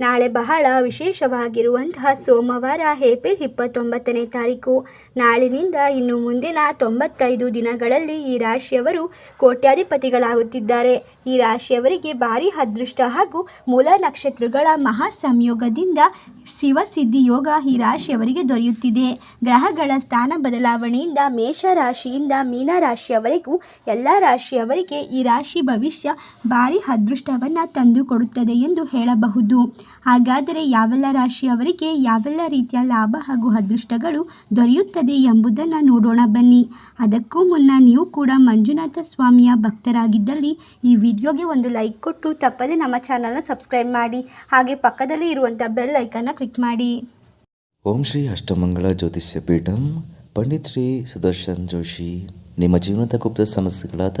ನಾಳೆ ಬಹಳ ವಿಶೇಷವಾಗಿರುವಂತಹ ಸೋಮವಾರ, ಏಪ್ರಿಲ್ ಇಪ್ಪತ್ತೊಂಬತ್ತನೇ ತಾರೀಕು. ನಾಳಿನಿಂದ ಇನ್ನು ಮುಂದಿನ ತೊಂಬತ್ತೈದು ದಿನಗಳಲ್ಲಿ ಈ ರಾಶಿಯವರು ಕೋಟ್ಯಾಧಿಪತಿಗಳಾಗುತ್ತಿದ್ದಾರೆ. ಈ ರಾಶಿಯವರಿಗೆ ಭಾರಿ ಅದೃಷ್ಟ ಹಾಗೂ ಮೂಲ ನಕ್ಷತ್ರಗಳ ಮಹಾ ಸಂಯೋಗದಿಂದ ಶಿವಸಿದ್ಧಿ ಯೋಗ ಈ ರಾಶಿಯವರಿಗೆ ದೊರೆಯುತ್ತಿದೆ. ಗ್ರಹಗಳ ಸ್ಥಾನ ಬದಲಾವಣೆಯಿಂದ ಮೇಷ ರಾಶಿಯಿಂದ ಮೀನ ರಾಶಿಯವರೆಗೂ ಎಲ್ಲ ರಾಶಿಯವರಿಗೆ ಈ ರಾಶಿ ಭವಿಷ್ಯ ಭಾರಿ ಅದೃಷ್ಟವನ್ನು ತಂದುಕೊಡುತ್ತದೆ ಎಂದು ಹೇಳಬಹುದು. ಹಾಗಾದರೆ ಯಾವೆಲ್ಲ ರಾಶಿಯವರಿಗೆ ಯಾವೆಲ್ಲ ರೀತಿಯ ಲಾಭ ಹಾಗೂ ಅದೃಷ್ಟಗಳು ದೊರೆಯುತ್ತದೆ ಎಂಬುದನ್ನು ನೋಡೋಣ ಬನ್ನಿ. ಅದಕ್ಕೂ ಮುನ್ನ ನೀವು ಕೂಡ ಮಂಜುನಾಥ ಸ್ವಾಮಿಯ ಭಕ್ತರಾಗಿದ್ದಲ್ಲಿ ಈ ವಿಡಿಯೋಗೆ ಒಂದು ಲೈಕ್ ಕೊಟ್ಟು ತಪ್ಪದೆ ನಮ್ಮ ಚಾನಲ್ನ ಸಬ್ಸ್ಕ್ರೈಬ್ ಮಾಡಿ, ಹಾಗೆ ಪಕ್ಕದಲ್ಲಿ ಇರುವಂಥ ಬೆಲ್ ಐಕನ್ನ ಕ್ಲಿಕ್ ಮಾಡಿ. ಓಂ ಶ್ರೀ ಅಷ್ಟಮಂಗಳ ಜ್ಯೋತಿಷ್ಯ ಪೀಠಂ, ಪಂಡಿತ್ ಶ್ರೀ ಸುದರ್ಶನ್ ಜೋಶಿ. ನಿಮ್ಮ ಜೀವನದ ಗುಪ್ತ ಸಮಸ್ಯೆಗಳಾದ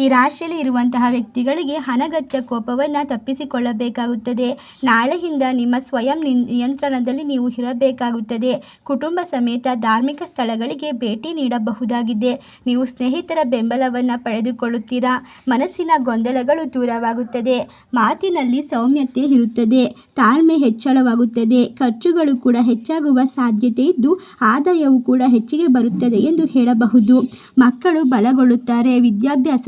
ಈ ರಾಶಿಯಲ್ಲಿ ಇರುವಂತಹ ವ್ಯಕ್ತಿಗಳಿಗೆ ಹಣಗಚ್ಚ ಕೋಪವನ್ನು ತಪ್ಪಿಸಿಕೊಳ್ಳಬೇಕಾಗುತ್ತದೆ. ನಾಳೆಯಿಂದ ನಿಮ್ಮ ಸ್ವಯಂ ನಿಯಂತ್ರಣದಲ್ಲಿ ನೀವು ಇರಬೇಕಾಗುತ್ತದೆ. ಕುಟುಂಬ ಸಮೇತ ಧಾರ್ಮಿಕ ಸ್ಥಳಗಳಿಗೆ ಭೇಟಿ ನೀಡಬಹುದಾಗಿದೆ. ನೀವು ಸ್ನೇಹಿತರ ಬೆಂಬಲವನ್ನು ಪಡೆದುಕೊಳ್ಳುತ್ತೀರಾ? ಮನಸ್ಸಿನ ಗೊಂದಲಗಳು ದೂರವಾಗುತ್ತದೆ. ಮಾತಿನಲ್ಲಿ ಸೌಮ್ಯತೆ ಇರುತ್ತದೆ. ತಾಳ್ಮೆ ಹೆಚ್ಚಳವಾಗುತ್ತದೆ. ಖರ್ಚುಗಳು ಕೂಡ ಹೆಚ್ಚಾಗುವ ಸಾಧ್ಯತೆ ಇದ್ದು ಆದಾಯವು ಕೂಡ ಹೆಚ್ಚಿಗೆ ಬರುತ್ತದೆ ಎಂದು ಹೇಳಬಹುದು. ಮಕ್ಕಳು ಬಲಗೊಳ್ಳುತ್ತಾರೆ.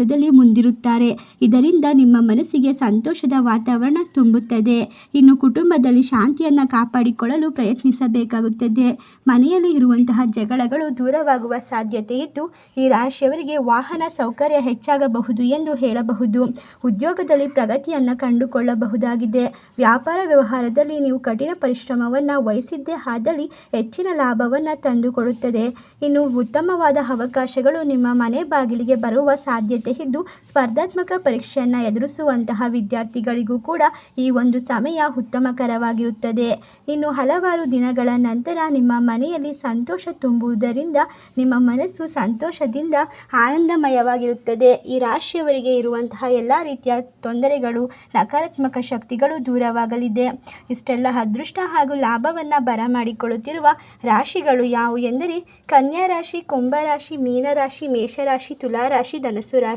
ವಿದ್ಯಾಭ್ಯಾಸದಲ್ಲಿ ಮುಂದಿರುತ್ತಾರೆ. ಇದರಿಂದ ನಿಮ್ಮ ಮನಸ್ಸಿಗೆ ಸಂತೋಷದ ವಾತಾವರಣ ತುಂಬುತ್ತದೆ. ಇನ್ನು ಕುಟುಂಬದಲ್ಲಿ ಶಾಂತಿಯನ್ನು ಕಾಪಾಡಿಕೊಳ್ಳಲು ಪ್ರಯತ್ನಿಸಬೇಕಾಗುತ್ತದೆ. ಮನೆಯಲ್ಲಿ ಇರುವಂತಹ ಜಗಳಗಳು ದೂರವಾಗುವ ಸಾಧ್ಯತೆ ಇದ್ದು, ಈ ರಾಶಿಯವರಿಗೆ ವಾಹನ ಸೌಕರ್ಯ ಹೆಚ್ಚಾಗಬಹುದು ಎಂದು ಹೇಳಬಹುದು. ಉದ್ಯೋಗದಲ್ಲಿ ಪ್ರಗತಿಯನ್ನು ಕಂಡುಕೊಳ್ಳಬಹುದಾಗಿದೆ. ವ್ಯಾಪಾರ ವ್ಯವಹಾರದಲ್ಲಿ ನೀವು ಕಠಿಣ ಪರಿಶ್ರಮವನ್ನು ವಹಿಸಿದ್ದೇ ಆದಲ್ಲಿ ಹೆಚ್ಚಿನ ಲಾಭವನ್ನು ತಂದುಕೊಡುತ್ತದೆ. ಇನ್ನು ಉತ್ತಮವಾದ ಅವಕಾಶಗಳು ನಿಮ್ಮ ಮನೆ ಬಾಗಿಲಿಗೆ ಬರುವ ಸಾಧ್ಯತೆ ಇದ್ದು ಸ್ಪರ್ಧಾತ್ಮಕ ಪರೀಕ್ಷೆಯನ್ನು ಎದುರಿಸುವಂತಹ ವಿದ್ಯಾರ್ಥಿಗಳಿಗೂ ಕೂಡ ಈ ಒಂದು ಸಮಯ ಉತ್ತಮಕರವಾಗಿರುತ್ತದೆ. ಇನ್ನು ಹಲವಾರು ದಿನಗಳ ನಂತರ ನಿಮ್ಮ ಮನೆಯಲ್ಲಿ ಸಂತೋಷ ತುಂಬುವುದರಿಂದ, ನಿಮ್ಮ ಮನಸ್ಸು ಸಂತೋಷದಿಂದ ಆನಂದಮಯವಾಗಿರುತ್ತದೆ. ಈ ರಾಶಿಯವರಿಗೆ ಇರುವಂತಹ ಎಲ್ಲ ರೀತಿಯ ತೊಂದರೆಗಳು, ನಕಾರಾತ್ಮಕ ಶಕ್ತಿಗಳು ದೂರವಾಗಲಿದೆ. ಇಷ್ಟೆಲ್ಲ ಅದೃಷ್ಟ ಹಾಗೂ ಲಾಭವನ್ನು ಬರಮಾಡಿಕೊಳ್ಳುತ್ತಿರುವ ರಾಶಿಗಳು ಯಾವುವು ಎಂದರೆ ಕನ್ಯಾ ರಾಶಿ ಕುಂಭ ರಾಶಿ ಮೀನರಾಶಿ, ಮೇಷರಾಶಿ, ತುಲಾರಾಶಿ, ಧನಸ್ಸು